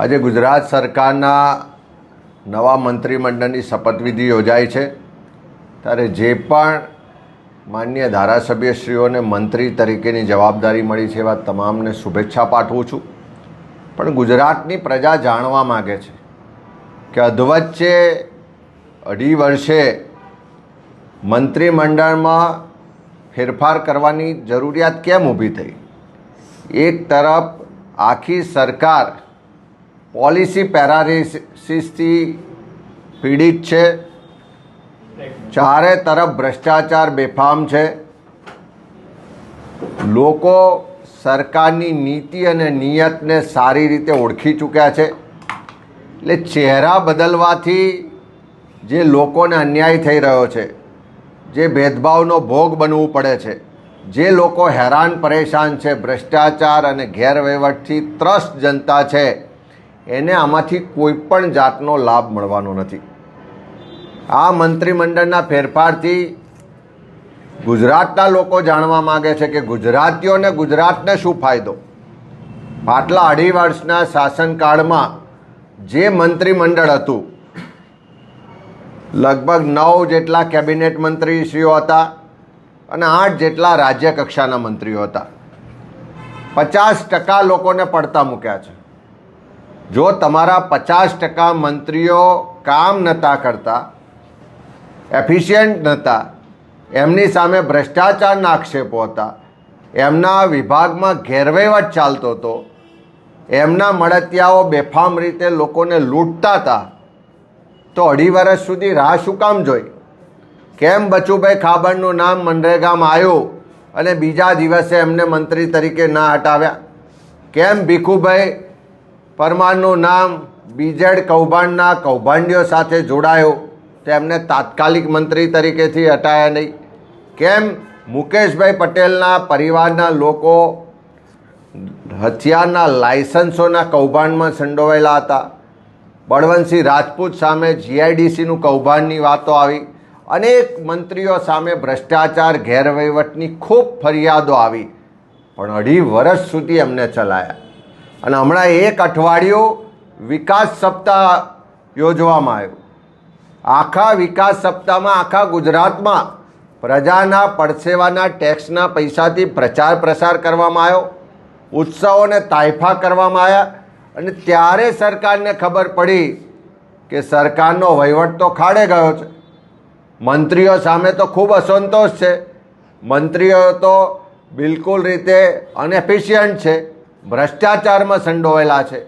આજે ગુજરાત સરકારના નવા મંત્રીમંડળની શપથવિધિ યોજાય છે. ત્યારે જે પણ માન્ય ધારાસભ્યશ્રીઓને મંત્રી તરીકેની જવાબદારી મળી છે એવા તમામને શુભેચ્છા પાઠવું છું. પણ ગુજરાતની પ્રજા જાણવા માગે છે કે અધવચ્ચે અઢી વર્ષે મંત્રીમંડળમાં ફેરફાર કરવાની જરૂરિયાત કેમ ઊભી થઈ? એક તરફ આખી સરકાર પોલિસી પેરાલિસિસથી પીડિત છે. ચારે તરફ ભ્રષ્ટાચાર બેફામ છે. લોકો સરકારની નીતિ અને નિયતને સારી રીતે ઓળખી ચૂક્યા છે. એટલે ચહેરા બદલવાથી જે લોકોને અન્યાય થઈ રહ્યો છે, જે ભેદભાવનો ભોગ બનવું પડે છે, જે લોકો હેરાન પરેશાન છે, ભ્રષ્ટાચાર અને ગેરવહીવટથી ત્રસ્ત જનતા છે એને આમાંથી કોઈ પણ જાતનો લાભ મળવાનો નથી. આ મંત્રીમંડળના ફેરફારથી ગુજરાતના લોકો જાણવા માગે છે કે ગુજરાતીઓને ગુજરાતને શું ફાયદો? પાટલા અઢી વર્ષના શાસનકાળમાં જે મંત્રીમંડળ હતું, લગભગ નવ જેટલા કેબિનેટ મંત્રીશ્રીઓ હતા અને આઠ જેટલા રાજ્ય કક્ષાના મંત્રીઓ હતા. પચાસ ટકા લોકોને પડતા મૂક્યા છે. જો તમારા પચાસ ટકા મંત્રીઓ કામ નહોતા કરતા, એફિશિયન્ટ નહોતા એમની સામે ભ્રષ્ટાચારના આક્ષેપો હતા, એમના વિભાગમાં ગેરવહીવટ ચાલતો હતો, એમના મળતિયાઓ બેફામ રીતે લોકોને લૂંટતા હતા, તો અઢી વર્ષ સુધી રાહ શું કામ જોઈ? કેમ બચુભાઈ ખાબડનું નામ મનરેગામાં આવ્યું અને બીજા દિવસે એમને મંત્રી તરીકે ના હટાવ્યા? કેમ ભીખુભાઈ પરમારનું નામ બીજેડ કૌભાંડના કૌભાંડીઓ સાથે જોડાયું. તેમને તાત્કાલિક મંત્રી તરીકેથી હટાયા નહીં. કેમ? મુકેશભાઈ પટેલના પરિવારના લોકો હથિયારના લાયસન્સોના કૌભાંડમાં સંડોવાયેલા હતા. બળવંતસિંહ રાજપૂત સામે જીઆઈડીસીનું કૌભાંડની વાતો આવી. અનેક મંત્રીઓ સામે ભ્રષ્ટાચાર, ગેરવહીવટની ખૂબ ફરિયાદો આવી. પણ અઢી વર્ષ સુધી એમને ચલાયા. અને હમણાં એક અઠવાડિયું વિકાસ સપ્તાહ યોજવામાં આવ્યું. આખા વિકાસ સપ્તાહમાં, આખા ગુજરાતમાં પ્રજાના પડસેવાના ટેક્સના પૈસાથી પ્રચાર પ્રસાર કરવામાં આવ્યો. ઉત્સવોને તાયફા કરવામાં આવ્યા. અને ત્યારે સરકારને ખબર પડી કે સરકારનો વહીવટ તો ખાડે ગયો છે. મંત્રીઓ સામે તો ખૂબ અસંતોષ છે. મંત્રીઓ તો બિલકુલ રીતે અનએફિશિયન્ટ છે. ભ્રષ્ટાચારમાં સંડોવાયેલા છે.